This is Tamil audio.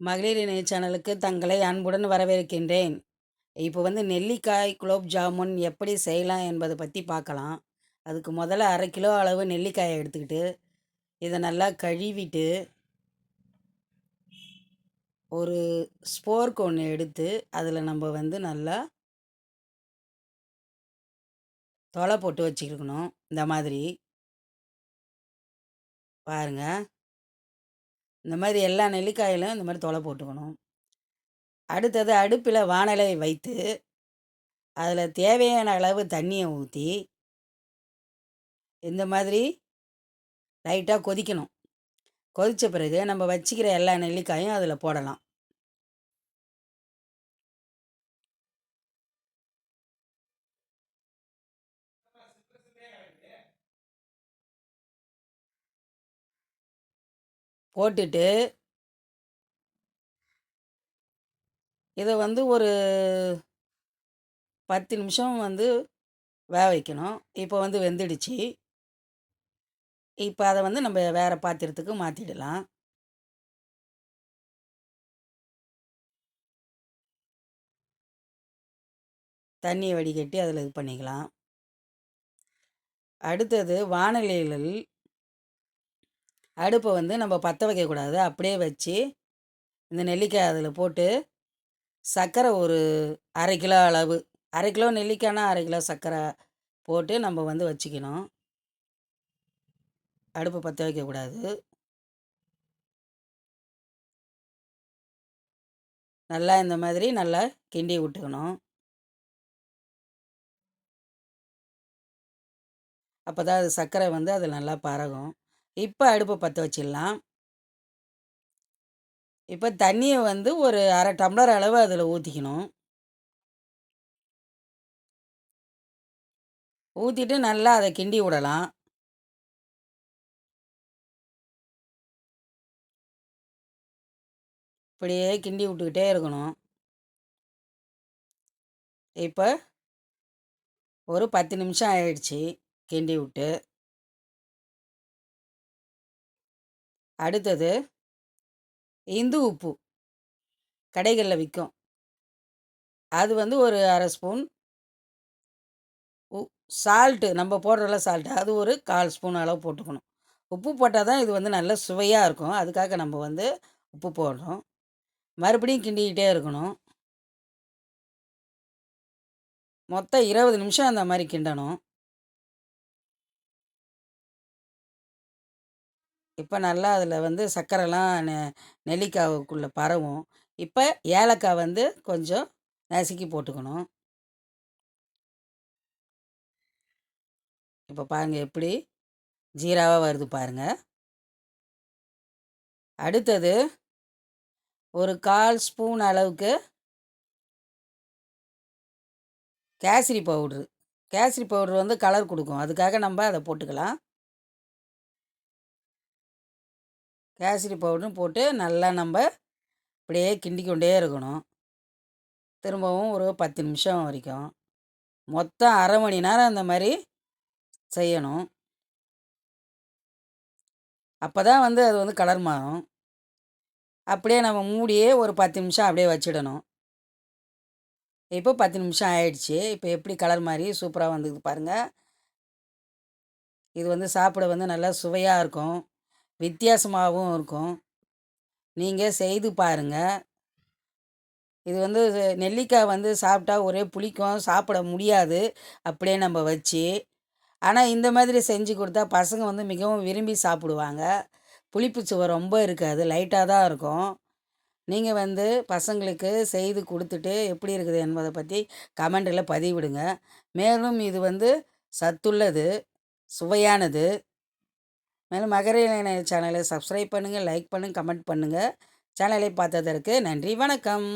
மகளிர் இணைய சேனலுக்கு தங்களை அன்புடன் வரவேற்கின்றேன். இப்போ வந்து நெல்லிக்காய் குலோப் ஜாமுன் எப்படி செய்யலாம் என்பதை பற்றி பார்க்கலாம். அதுக்கு முதல்ல அரை கிலோ அளவு நெல்லிக்காயை எடுத்துக்கிட்டு இதை நல்லா கழுவிட்டு ஒரு ஸ்போர்க் ஒன்று எடுத்து அதில் நம்ம வந்து நல்லா தொலை போட்டு வச்சுருக்கணும் இந்த மாதிரி. பாருங்கள் இந்த மாதிரி எல்லா நெல்லிக்காயிலும் இந்த மாதிரி தொலை போட்டுக்கணும். அடுத்தது அடுப்பில் வானலை வைத்து அதில் தேவையான அளவு தண்ணியை ஊற்றி இந்த மாதிரி லைட்டாக கொதிக்கணும். கொதித்த பிறகு நம்ம வச்சுக்கிற எல்லா நெல்லிக்காயும் அதில் போடலாம். போட்டுட்டு இதை வந்து ஒரு பத்து நிமிஷம் வந்து வேக வைக்கணும். இப்போ வந்து வெந்துடுச்சு. இப்போ அதை வந்து நம்ம வேறு பாத்திரத்துக்கு மாற்றிடலாம் தண்ணியை வடிகட்டி அதில் இது பண்ணிக்கலாம். அடுத்தது வானிலையில் அடுப்பை வந்து நம்ம பற்ற வைக்கக்கூடாது. அப்படியே வச்சு இந்த நெல்லிக்காய் அதில் போட்டு சர்க்கரை ஒரு அரை கிலோ அளவு அரை கிலோ நெல்லிக்காய்னா அரை கிலோ சர்க்கரை போட்டு நம்ம வந்து வச்சுக்கணும். அடுப்பை பற்ற வைக்கக்கூடாது. நல்லா இந்த மாதிரி நல்லா கிண்டி விட்டுக்கணும். அப்போ தான் அது சர்க்கரை வந்து அது நல்லா பறகும் இப்போ அடுப்பை பற்ற வச்சிடலாம். இப்போ தண்ணியை வந்து ஒரு அரை டம்ளர் அளவு அதில் ஊற்றிக்கணும் ஊற்றிட்டு நல்லா அதை கிண்டி விடலாம். இப்படியே கிண்டி விட்டுக்கிட்டே இருக்கணும். இப்போ ஒரு பத்து நிமிஷம் ஆயிடுச்சு கிண்டி விட்டு. அடுத்தது இந்து உப்பு கடைகளில் விற்கும் அது வந்து ஒரு அரை ஸ்பூன் உ சால்ட்டு நம்ம போடுறல சால்ட்டு அது ஒரு கால் ஸ்பூன் அளவு போட்டுக்கணும். உப்பு போட்டால் தான் இது வந்து நல்ல சுவையாக இருக்கும். அதுக்காக நம்ம வந்து உப்பு போடுறோம். மறுபடியும் கிண்டிக்கிட்டே இருக்கணும். மொத்தம் இருபது நிமிஷம் அந்த மாதிரி கிண்டணும். இப்போ நல்லா அதில் வந்து சர்க்கரைலாம் நெ நெல்லிக்காவுக்குள்ளே பரவும். இப்போ ஏலக்காய் வந்து கொஞ்சம் நசுக்கி போட்டுக்கணும். இப்போ பாருங்கள் எப்படி ஜீராவாக வருது பாருங்கள் அடுத்தது ஒரு கால் ஸ்பூன் அளவுக்கு கேசரி பவுட்ரு. கேசரி பவுட்ரு வந்து கலர் கொடுக்கும். அதுக்காக நம்ம அதை போட்டுக்கலாம். கேசரி பவுடரும் போட்டு நல்லா நம்ம இப்படியே கிண்டி கொண்டே இருக்கணும். திரும்பவும் ஒரு பத்து நிமிஷம் வரைக்கும். மொத்தம் அரை மணி நேரம் அந்த மாதிரி செய்யணும். அப்போ தான் வந்து அது வந்து கலர் மாறும். அப்படியே நம்ம மூடியே ஒரு பத்து நிமிஷம் அப்படியே வச்சிடணும். இப்போ பத்து நிமிஷம் ஆயிடுச்சு. இப்போ எப்படி கலர் மாதிரி சூப்பராக வந்துது பாருங்கள் இது வந்து சாப்பிட வந்து நல்லா சுவையாக இருக்கும். வித்தியாசமாகவும் இருக்கும். நீங்கள் செய்து பாருங்கள் இது வந்து நெல்லிக்காய் வந்து சாப்பிட்டா ஒரே புளிக்கும் சாப்பிட முடியாது. அப்படியே நம்ம வச்சு ஆனால் இந்த மாதிரி செஞ்சு கொடுத்தா பசங்க வந்து மிகவும் விரும்பி சாப்பிடுவாங்க. புளிப்பு சுவை ரொம்ப இருக்காது லைட்டாக தான் இருக்கும். நீங்கள் வந்து பசங்களுக்கு செய்து கொடுத்துட்டு எப்படி இருக்குது என்பதை பற்றி கமெண்டில் பதிவிடுங்க. மேலும் இது வந்து சத்துள்ளது சுவையானது. மேலும் மகர சேனலை சப்ஸ்கிரைப் பண்ணுங்கள் லைக் பண்ணுங்கள் கமெண்ட் பண்ணுங்கள் சேனலை பார்த்ததற்கு நன்றி வணக்கம்.